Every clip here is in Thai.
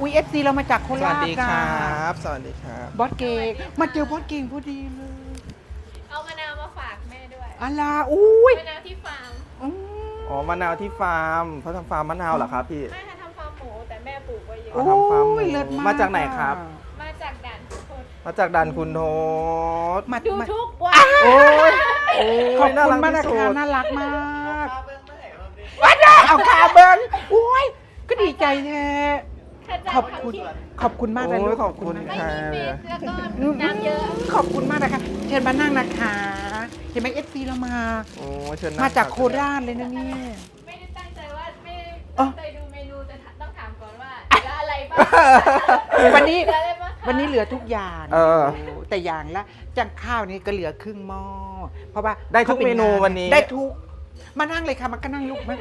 อุ้ยเอฟซีเรามาจากโคสราวัชสดีคอะรับ สวัสดีครับ บอสเก่งมาเจอบอสเก่งพอดีเลยเอามะนาวมาฝากแม่ด้วยอะลาอุ้ยมะนาวที่ฟาร์มอืม อ๋อมะนาวที่ฟาร์มเขาทำฟาร์มมะนาวเหรอครับพี่ แม่ค่ะทำฟาร์มหมูแต่แม่ปลูกไว้เยอะอ๋อทำฟาร์มหมูโอ้ยเลิศมากมาจากไหนครับ มาจากด่านขุนทดมาจากดันคุณโทษมาดูมาทุกวันโอ้ยโอ้ขอบยน่าคุรัณกมากที่นะสุคะดน่ารักมากว้าจ้าเอาคาเบิ้งโอ้ยก็ดีใจแท้ถ้าจะ ขอบคุณ ขอบคุณมากนะโอ้ลูยกขอบคุณไม่ค่ะมีเม็ดแล้วก็น้ำเยอะขอบคุณมากนะคะ เชิญมานั่งนะคะ เห็นไหมเอฟซีเรามา โอ้ยเชิญนั่งมาจากรับโคราชเลยนะเนี่ย ไม่ได้ตั้งใจว่าไม่ได้อ๋อตั้งใจดูเมนูแต่ต้องถามก่อนว่าเหลืออะไรบ้างวันนี้ เหลืออะไรบ้างคะวันนี้เหลือทุกอย่างเออแต่อย่างละจังข้าวนี่ก็เหลือครึ่งหม้อเพราะว่าได้ทุกขาป็เมนูงาวันนี้ ได้ทุก มานั่งเลยค่ะมาก็นั่งลูกมา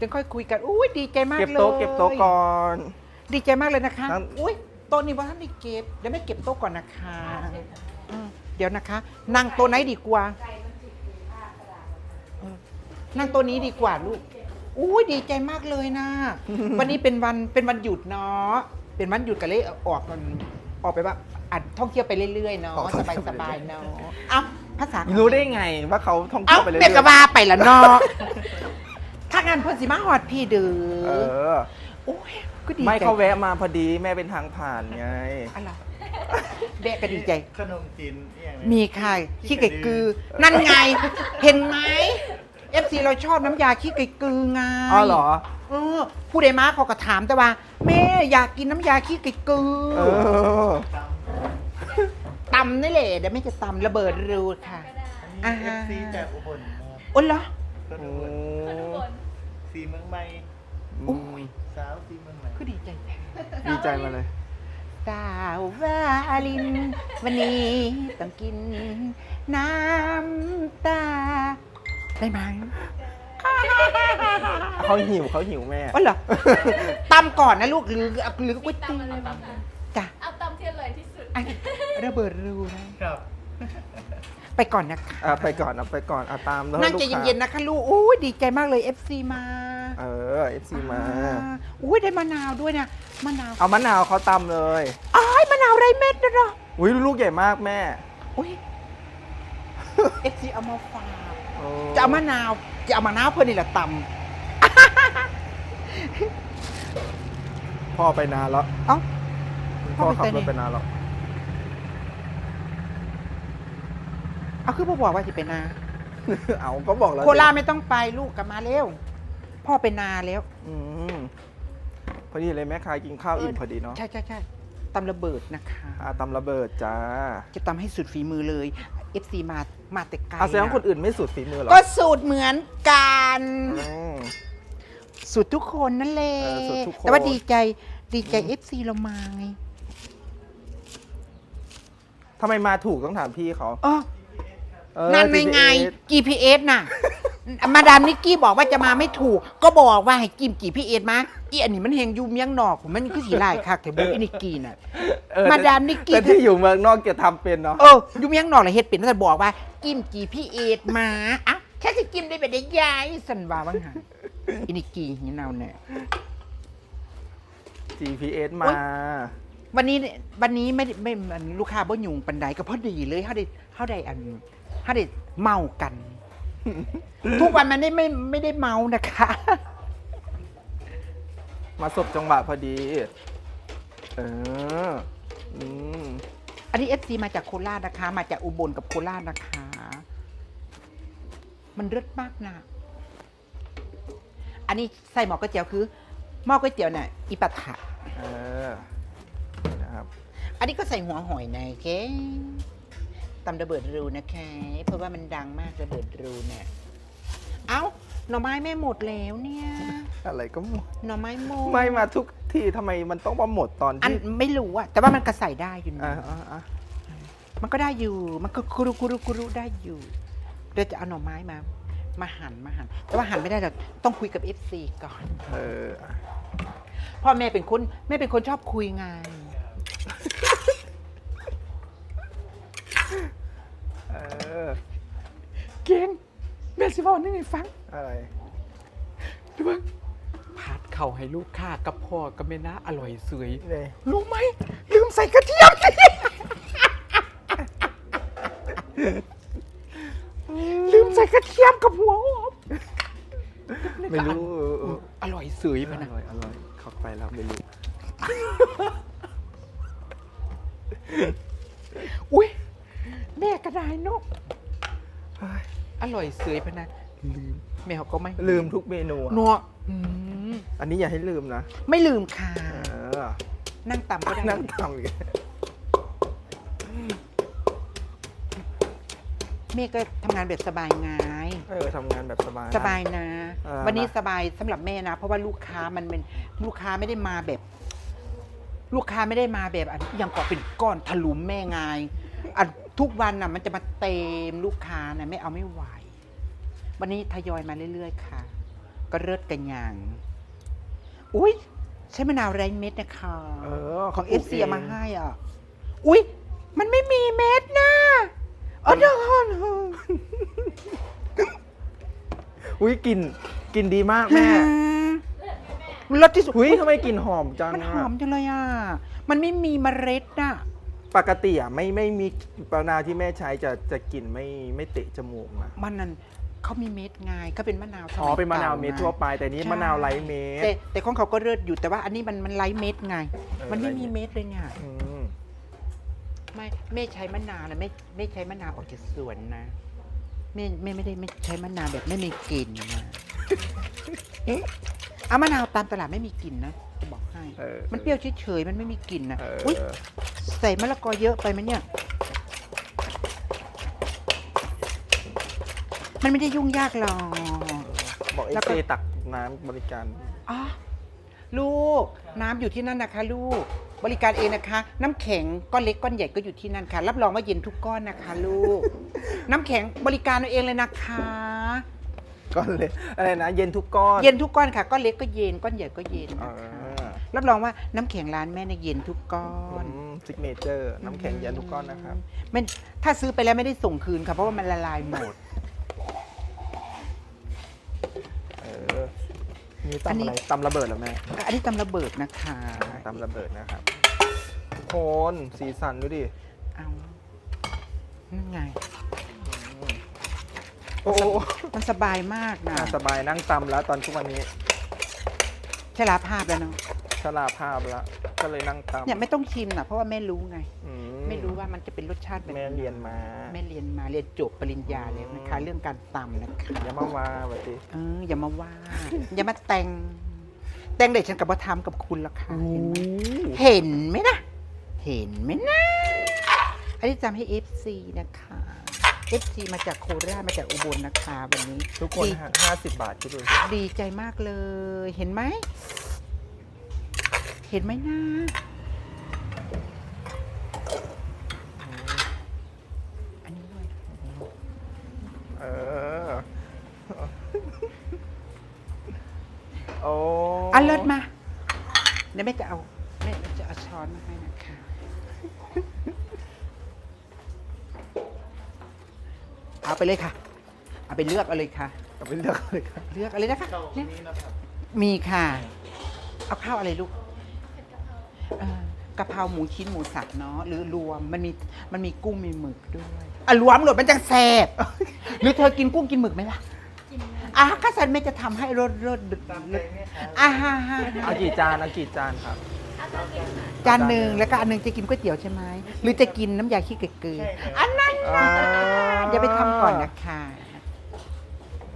จะค่อยคุยกันอุ้ยดีใจมากเก็บเลยโต๊ะเก็บโต๊ะก่อน ดีใจมากเลยนะคะนั่งอุ้ยโต๊ะนี้ว่าท่านได้เก็บ เดี๋ยวไม่เก็บโต๊ะก่อนนะคะอืมเดี๋ยวนะคะ นั่งโต๊ะไหนดีกว่าเออนั่งโต๊ะนี้ดีกว่าลูก อุ้ยดีใจมากเลยนะ วันนี้เป็นวันเป็นวันหยุดเนาะ เป็นวันหยุดกันเลยออกมันออกไปว่าอัดท่องเที่ยวไปเรื่อยๆเนาะออกสท่องบายเที่ยวสไปบายเรื่อยๆเนาะเอ้าภาษารู้ได้ไงว่าเขาท่องเอ้าเที่ยวไปเรื่อยเบกกะว่าไปละเนาะถ้างานเพ่นสิมาหอดพี่เดือ เออ โอ้ยก็ดีใจไม่เขาแวะมาพอดีแม่เป็นทางผ่านไง อะไรแบะก็ดีใจ ขนมจีนอหย่างนี้มีใครขี้ไก่กือ นั่นไง เห็นไหมเอฟซีเราชอบน้ำยาขี้ไก่กือไงอ๋อเหรอ เออผู้ใดมาเขาก็ถามแต่ว่า แม่อยากกินน้ำยาขี้ไก่กือเออ ตำนี่แหละเดี๋ยวไม่จะตำระเบิดรูค่ะก็ได้อ่า เอฟซีจากอุบลนะครับโอ้เหรอคนโอ้อุบลคนอุบลสีเมืองใหม่ โอ้ย สาวสีเมือง ใหม่ก็ดีใจแท้ดีใจมาเลยสาววาลิน วันนี้ต้องกิน น้ำตา ได้ไหมเขาหิวเขาหิวแม่อ๋อเหรอตำก่อนนะลูกหรือหรือก๋วยเตี๋ยวมีตำอะไรบ้างคะจ้ะเอาตำที่อร่อยที่สุดอะระเบิดรูนะครับ ไปก่อนนะคะอะไปก่อนเอาไปก่อนเอาตามแล้วนั่งใจเย็นๆนะคะลูกอู้ยดีใจมากเลย FC มาๆ เออเอฟซีมา อ่อุ้ยได้มะนาวด้วยนะมะนาวเอามะนาวเขาตำเลย อ้ายมะนาวไรเม็ดนะเหรออุ้ยลูกใหญ่มากแม่อุ้ย FC เอามาฝากโอ้จะเอามะนาวจะเอามะนาวเพื่อนนี่แหละตพ่อไปนานแล้วำเอ้า พ่อขับพ่อไปรถไหน ไปนานแล้วเอาคือพ่อบอกว่าจะไปนา เอาก็บอกแล้วโคราชไม่ต้องไปลูกกลับมาเร็ว พ่อไปนาแล้ว อืมพอดีเลยแม่ค้ากินข้าวอิ่มพอดีเนาะใช่ใช่ใช่ตำระเบิดนะคะอาตำระเบิดจ้า จะตำให้สุดฝีมือเลย FC มามาแต่ไกลอาแสดงว่าอะคนอื่นไม่สุดฝีมือเหรอก็สูตรเหมือนกัน อืมสุดทุกคนนั่นแหละเออสุดทุกคน แต่ว่าดีใจดีใจ FC เรามาไงทำไมมาถูกต้องถามพี่เขา อ๋อ เออนั่นไงไง GPS GPS น่ะ มาดามนิกกี้บอกว่าจะมาไม่ถูก ก็บอกว่าให้กิม GPS มาอีอันนี้มันเฮงอยูเมียงนอกผมมันคือสีลายคักแต่บุกอินิกกี้น่ะ เออมาดามนิกกี้ แต่ที่อยู่เมืองนอกจะทำเป็นเนาะ เอออยูเมียงนอกเลยเฮ็ดเป็นแต่บอกว่า กิม GPS มาอะแค่สิกิมได้แบบได้ยายสันว่าบ้างหาอินิกกี้นี่เนาเนี่ย GPS โอ๊มายวันนี้วันนี้ไม่ได้ไม่มันลูกค้าบ่ยุงปันใดก็พอดีเลยเขาได้เขาได้อัน เขาได้เมากัน ทุกวันมันได้ไม่ไม่ได้เมานะคะ มาสบจังหวะพอดี เออ อืม อันนี้เอฟซีมาจากโคราชนะคะ มาจากอุบลกับโคราชนะคะ มันเลิศมากนะ อันนี้ใส่หม้อก๋วยเตี๋ยวคือหม้อก๋วยเตี๋ยวเนี่ยอีปะถะเออ นะครับ อันนี้ก็ใส่หัวหอยนะแก ตำระเบิดรูนะคะ เพราะว่ามันดังมากระเบิดรูเนี่ยเอ้าหน่อไม้แม่หมดแล้วเนี่ยอะไรก็หมดหน่อไม้หมดไม่มาทุกทีทำไมมันต้องมาหมดตอนอันที่ไม่รู้อะแต่ว่ามันก็ใส่ได้อยู่อะนะอะอะมันก็ได้อยู่ มันก็คุรุคุรุคุรุได้อยู่เดี๋ยวจะเอาหน่อไม้มา มาหั่นมาหั่นแต่ว่าหั่นไม่ได้หรอกต้องคุยกับ FC ก่อน เออพ่อแม่เป็นคนแม่เป็นคนชอบคุยไง เออเก่งแม่สิบอกนึกให้ฟังอะไรดูบ้างพาดคเขาให้ลูกค้ากับพ่อกับแม่นะอร่อยสวย เลยรู้ไหม ลืมใส่กระเทียม ลืมใส่กระเทียมกับหัวหอมไม่รู้เออเอออร่อยสวยอไปนะร่อยอร่อยเข้าไปแล้วไม่รู้อุ้ยแม่กระไดนก เฮ้ยอร่อยสวยไปนะลืมแม่เขาก็ไม่ลืมทุกเมนูอะนัวอืมอันนี้อย่าให้ลืมนะไม่ลืมค่ะ เออนั่งต่ำก็ได้นั่งทำอีกแม่ก็ทำงานแบบสบายไงเออทำงานแบบสบายนะ สบายนะ เออ วันนี้นะสบายสำหรับแม่นะ เพราะว่าลูกค้ามันเป็นลูกค้าไม่ได้มาแบบ ลูกค้าไม่ได้มาแบบอันอย่างก่อเป็นก้อนถลุมแม่ไงอัน ทุกวันน่ะมันจะมาเต็มลูกค้านะไม่เอาไม่ไหว วันนี้ทยอยมาเรื่อยๆค่ะ ก็เลิศกันอย่าง อุ้ยใช้มะนาวไร้เม็ดนะคะเออของเอปลูฟกซีงมาให้อะ อุ้ยมันไม่มีเม็ดนะเออเดี๋ยวก่อนอุ้ยกลิ่นกลิ่นดีมากแม่รสที่สุดอุ้ยทำไมกลิ่นหอมจังมันหอะอมจังเลยอะ มันไม่มีเมล็ดอะ ปกติอะไม่ไม่มีปะนาวที่แม่ใช้จะจะกลิ่นไม่ไม่เตะจมูกนะมันนั่นเขามีเม็ดไงก็เป็นมะนาวสยอ๋อเป็นมะนาวเม็ดก่ทั่วไป แต่นี้ใช่มะนาวไร้เม็ด แต่แต่ของเขาก็เลิศอยู่แต่ว่าอันนี้มันมันไร้เม็ดไงเออมันไม่ไร้เม็ด มีเม็ดเลยเนี่ยอืมไม่ไม่ใช้มะนาวนะไม่ไม่ใช้มะนาวออกจากสวนนะไม่ไม่ไม่ได้ไม่ใช้มะนาวแบบไม่มีกลิ่นนะเอ๊ะเอามะนาวตามตลาดไม่มีกลิ่นนะจะบอกให้ เออ มันเปรี้ยวเฉยๆมันไม่มีกลิ่นนะเอออุ้ย ใส่มะละกอเยอะไปไหมเนี่ย มันไม่ได้ยุ่งยากหรอก บอกเอแล้วฟก็ ซีตักน้ำบริการ อ๋อลูกน้ำอยู่ที่นั่นนะคะ ลูกบริการเองนะคะ น้ำแข็งก้อนเล็กก้อนใหญ่ก็อยู่ที่นั่นค่ะ รับรองว่าเย็นทุกก้อนนะคะ ลูก น้ำแข็งบริการเอาเองเลยนะคะ ก้อนเลยอะไรนะ เย็นทุกก้อน เย็นทุกก้อนค่ะก้อนเล็กก็เย็นก้อนใหญ่ก็เย็นอ่านะคะ รับรองว่าน้ำแข็งร้านแม่เนี่ยเย็นทุกก้อน ซิกเนเจอร์น้ำแข็งเย็นทุกก้อนนะครับไม่ถ้าซื้อไปแล้วไม่ได้ส่งคืนค่ะเพราะว่ามันละลายหมด เออนี่อันตำนี้ อะไรตำระเบิดเหรอแม่อันนี้ตำระเบิดนะคะตำระเบิดนะครับทุกคนสีสันดูดิเอานั่นไงโอ้โหมันสบายมากนะน่าสบายนั่งตำแล้วตอนทุกวันนี้ ใช่ลาภาพแล้วเนาะ ชราภาพแล้วก็เลยนั่งตำเนี่ยไม่ต้องชิมนะเพราะว่าแม่รู้ไง อืไม่รู้ว่ามันจะเป็นรสชาติแบบแม่เรียนมาแม่เรียนมาเรียนจบปริญญาแล้วนะคะเรื่องการตำนะคะอย่ามาว่าแบบนี้เอออย่ามาว่า อย่ามาแต่ง แต่งเด็กฉันกับว่าทำกับคุณละค่ะเห็นไหมเห็นไหมนะเห็นไหมนะอันนี้จำให้ FC นะคะ FC มาจากโคราชมาจากอุบลนะคะวันนี้ทุกคนดีห้าสิบบาทคิดดูสิดีใจมากเลยเห็นไหม เห็นไหมนะอันนี้ด้วย เออ โอ้อันเลิศมา เดี๋ยวแม่จะเอาแม่จะเอาช้อนมาให้นะคะ เอาไปเลยค่ะ เอาไปเลือกเอาเลยค่ะ เอาไปเลือกเลยครับ เลือกอะไรนะคะเข้าเลือกนี้นะครับมีค่ะ เอาข้าวอะไรลูก เอ่อกะเพราหมูชิ้นหมูสับเนาะหรือรวมมันมีมันมีกุ้งมีหมึกด้วยอะรวมหมดมันจะแซ่บ หรือเธอกินกุ้งกินหมึกไหมล่ะกินอะก็สันไม่จะทำให้รสรสตามใจแม่ค้าอะฮ่าฮ่าเอากี่จานเอากี่จานครับถ้าจะกินค่ะจานหนึ่งแล้วก็อันหนึงจะกินก๋วยเตี๋ยวใช่ไหมหรือจะกินน้ำยาขี้เกลือใช่ครับอันนั้นอ่าอย่าไปทำก่อนนะคะ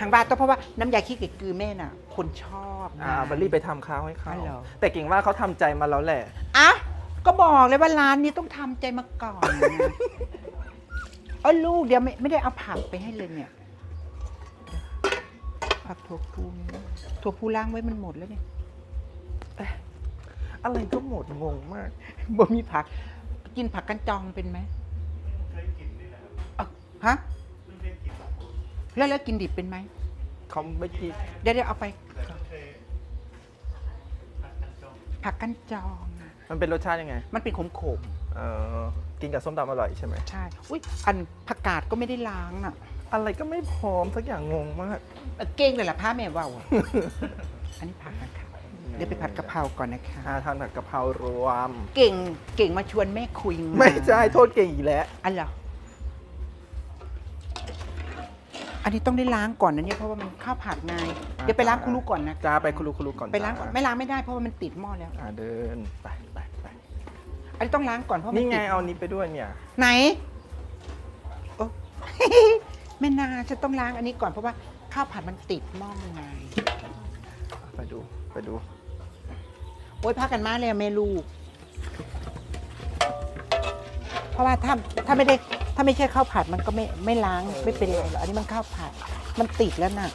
ทางบ้านต้องเพราะว่าน้ำยาขี้เกลือแม่น่ะ คนชอบนะ อ่าบัลลี่ไปทำข้าวให้เขาอ๋อเหรอ แต่เก่งว่าเขาทำใจมาแล้วแหละ อะก็บอกเลยว่าร้านนี้ต้องทำใจมาก่อนนะเออลูกเดี๋ยวไม่ไม่ได้เอาผักไปให้เลยเนี่ย ผักถั่วพูนี่ถั่วพูล้างไว้มันหมดแล้วเนี่ยอะไรก็หมดงงมาก บ่มีผัก กินผักกันจองเป็นไหมเคยกินด้วยนะครับอะฮะเพิ่งเคยกิน แล้วแล้วกินดิบเป็นไหมเขาไม่กินเดี๋ยวเดี๋ยวเอาไปแต่ก็เคยผัดกันจองผักกันจองอะมันเป็นรสชาติยังไง มันเป็นขมขมเออกินกับส้มตำอร่อยใช่ไหม ๆใช่ อุ้ยอันผักกาดก็ไม่ได้ล้างน่ะอะไรก็ไม่พร้อมสักอย่างงงมาก เออเก่งเลยล่ะพระแม่ว่าวอะ อันนี้ผักนะคะอเดี๋ยวไปผัดกะเพราก่อนนะคะอ่าทานผัดกะเพรารวม เก่งเก่งมาชวนแม่คุยงาไม่ใช่โทษเก่งอีกแล้วอันเหรอ อันนี้ต้องได้ล้างก่อนนะเนี่ยเพราะว่ามันข้าวผัดไงเดี๋ยวไปล้างคุรุก่อนนะจ้าไปคุรุคุรุก่อนไปล้างก่อนจ้ไม่ล้างไม่ได้เพราะว่ามันติดหม้อแล้ว อ่าเดินไปไปไปอันนี้ต้องล้างก่อนเพราะมันี่ไงติดเอานี้ไปด้วยเนี่ยไหนโอ้แม่นาฉันต้องล้างอันนี้ก่อนเพราะว่าข้าวผัดมันติดหม้อไงไปดูไปดู โอ๊ยพักกันมาเลยอะแม่ลูกเพราะว่าถ้าถ้าไม่ได้ ถ้าไม่ใช่ข้าวผัดมันก็ไม่ไม่ล้างไม่เป็นไรหรอกอันนี้มันข้าวผัด มันติดแล้วน่ะ